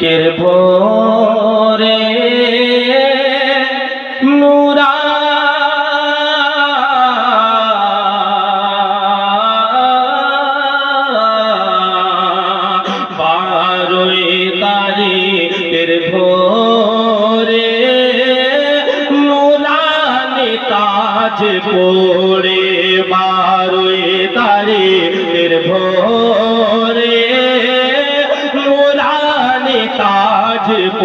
কের ভোরে নুরা তারিখের ভোরে তাজ পড়ে বারোই भजप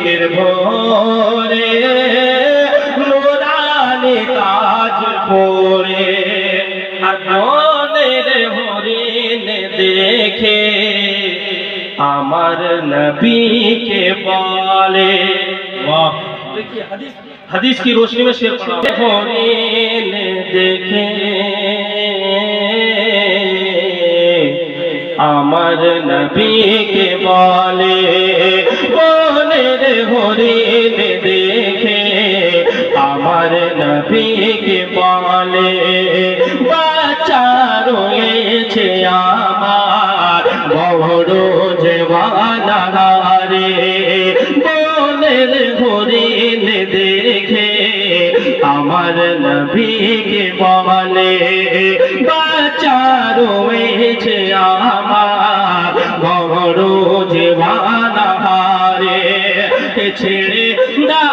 তারিখের ভোরে নুরানি কাজ পড়ে আগুনের হরিণ দেখে আমার নবীকে বলে वाह देखिए हदीस हदीस की रोशनी में शेर पढ़ा हरिण দেখে আমার নবীকে বলে বনের নবীকে বলে, বাচ্চা রয়েছে আমার। বড় জবানা রে বনের হরিণ দেখে আমার নবীকে বলে, বাচ্চা রয়েছে আমার। বড় রে ছেড়ে দা